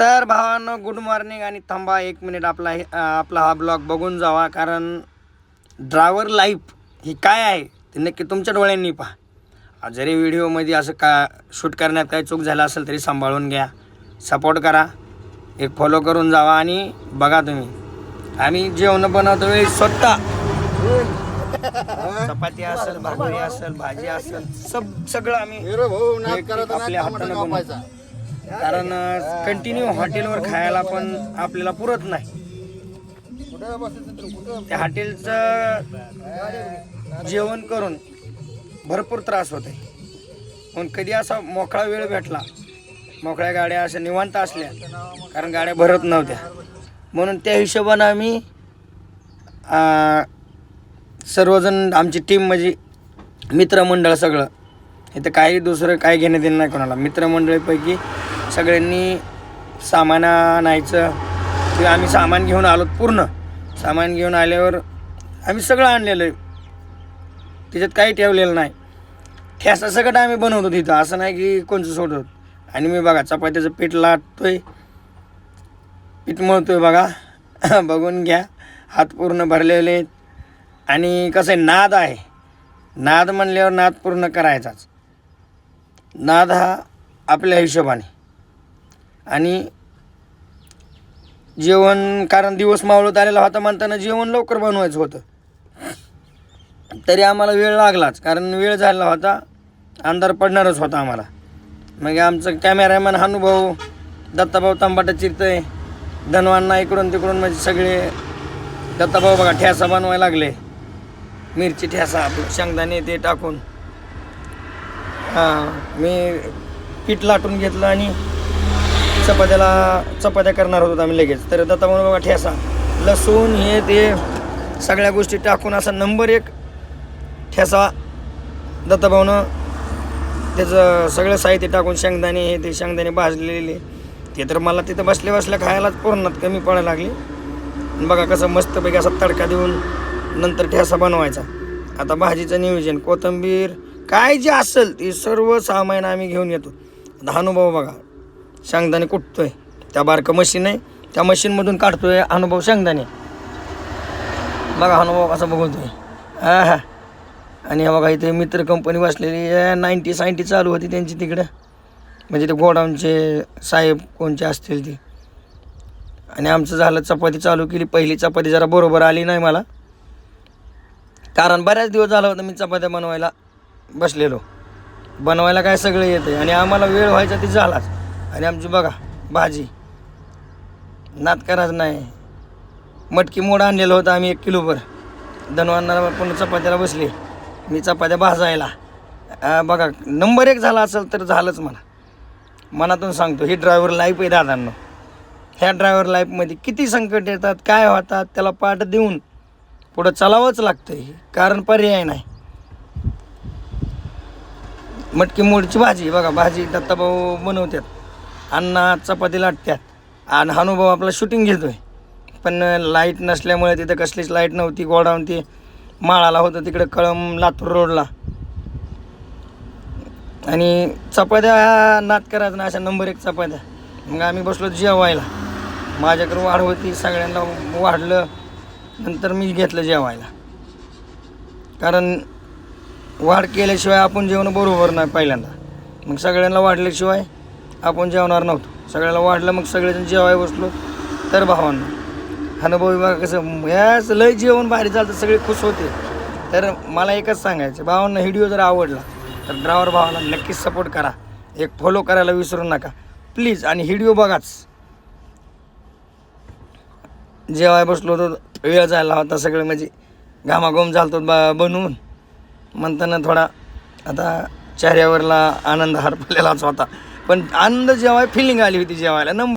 तर भावानं good morning आणि थांबा एक मिनिट आपला आपला हा ब्लॉग बघून जावा कारण ड्रायव्हर लाईफ ही काय आहे ते नक्की तुमच्या डोळ्यांनी पहा. जरी व्हिडिओमध्ये असं का शूट करण्यात काही चूक झाला असेल तरी सांभाळून घ्या सपोर्ट करा एक फॉलो करून जावा आणि बघा तुम्ही. आम्ही जेवण बनवतो वेळी स्वतः चपाती असेल भाकरी असेल भाजी असेल सब सगळं आम्ही आपल्या हातानं कारण कंटिन्यू हॉटेलवर खायला पण आपल्याला पुरत नाही. त्या हॉटेलचं जेवण करून भरपूर त्रास होते पण कधी असा मोकळा वेळ भेटला मोकळ्या गाड्या अशा निवांत असल्या कारण गाड्या भरत नव्हत्या. म्हणून त्या हिशोबानं आम्ही सर्वजण आमची टीम म्हणजे मित्रमंडळ सगळं. इथं काही दुसरं काही घेणं देणं नाही कोणाला. मित्रमंडळीपैकी सगळ्यांनी सामान आणायचं. ते आम्ही सामान घेऊन आलो पूर्ण. सामान घेऊन आल्यावर आम्ही सगळं आणलेलं आहे. त्याच्यात काही ठेवलेलं नाही. ठ्यासा सगळं आम्ही बनवतो तिथं. असं नाही की कोणचं सोडतो. आणि मी बघा चपात्याचं पीठ लाटतोय. पीठ मळतोय बघा. बघून घ्या. हात पूर्ण भरलेले आहेत. आणि कसं आहे नाद आहे. नाद म्हणल्यावर नाद पूर्ण करायचाच. नाद हा आपल्या हिशोबाने. आणि जेवण कारण दिवस मावळत आलेला होता म्हणताना जेवण लवकर बनवायचं होतं. तरी आम्हाला वेळ लागलाच कारण वेळ झालेला होता अंधार पडणारच होता आम्हाला. मग आमचं कॅमेरामॅन अनुभव दत्ताभाऊ तांबाटा चिरतय धनवांना इकडून तिकडून म्हणजे सगळे दत्ताभाऊ बघा ठ्यासा बनवायला लागले. मिरची ठ्यासा आपलं शेंगदाणे ते टाकून. हां मी पीठ लाटून घेतलं आणि चपात्याला चपात्या करणार होतो आम्ही लगेच. तर दत्ता म्हणून बघा ठेसा. लसूण हे ते सगळ्या गोष्टी टाकून असा नंबर एक ठेसा. दत्ताभाऊनं त्याचं सगळं साहित्य टाकून शेंगदाणे हे ते शेंगदाणे भाजलेले. ते तर मला तिथं बसल्या बसल्या खायलाच पूर्णात कमी पडायला लागली. बघा कसं मस्तपैकी असा तडका देऊन नंतर ठेसा बनवायचा. आता भाजीचं नियोजन कोथिंबीर काय जे असेल ते सर्व सामान आम्ही घेऊन येतो. आता अनुभव बघा. शेंगदाणे कुटतोय. त्या बारकं मशीन आहे. त्या मशीनमधून काढतोय अनुभव शेंगदाणे. बघा अनुभव कसा बघतोय. हा हा आणि हे बघा इथे मित्र कंपनी बसलेली नाईन्टी सायन्टी चालू होती त्यांची तिकडं. म्हणजे ते गोडाऊनचे साहेब कोणचे असतील ती. आणि आमचं झालं चपाती चालू केली. पहिली चपाती जरा बरोबर आली नाही मला. कारण बऱ्याच दिवस झाला होता मी चपात्या बनवायला बसलेलो. बनवायला काय सगळं येतं आणि आम्हाला वेळ व्हायचा ती झालाच. आणि आमची बघा भाजी. नात करायचं नाही. मटकी मोड आणलेलं होतं आम्ही एक किलोभर. धनवांना पण चपात्याला बसले. मी चपात्या भाजायला. बघा नंबर एक झाला असेल तर झालंच मला मनातून सांगतो ही ड्रायव्हर लाईफ आहे दादांना. ह्या ड्रायव्हर लाईफमध्ये किती संकट येतात काय होतात त्याला पाठ देऊन पुढं चालावंच लागतं हे. कारण पर्याय नाही. मटकी मोडची भाजी बघा भाजी दत्ताभाऊ बनवतात. अण्णा चपाती लाटतात आणि हानुभाऊ आपला शूटिंग घेतोय. पण लाइट नसल्यामुळे तिथं कसलीच लाइट नव्हती गोडाऊन ती माळाला होतं तिकडं कळम लातूर रोडला. आणि चपात्या नात करायचं ना अशा नंबर एक चपात्या. मग आम्ही बसलो जेवायला. माझ्याकडे वाढ होती सगळ्यांना वाढलं. नंतर मी घेतलं जेवायला. कारण वाढ केल्याशिवाय आपण जेवण बरोबर नाही पहिल्यांदा. मग सगळ्यांना वाढल्याशिवाय आपण जेवणार नव्हतो. सगळ्याला वाढलं मग सगळेजण जेवाय बसलो. तर भावांना अनुभव विभाग कसं याच लय जेवण भारी चालतं सगळे खुश होते. तर मला एकच सांगायचं भावांना व्हिडिओ जर आवडला तर ड्रायव्हर भावाला नक्कीच सपोर्ट करा. एक फॉलो करायला विसरू नका. प्लीज आणि व्हिडिओ बघाच. जेवाय बसलो होतो वेळ जायला होता सगळं म्हणजे घामाघूम झालतो बा बनवून. म्हणताना थोडा आता चेहऱ्यावरला आनंद हरपलेलाच होता. पण आनंद जेव्हा फिलिंग आली होती जेवायला नंबर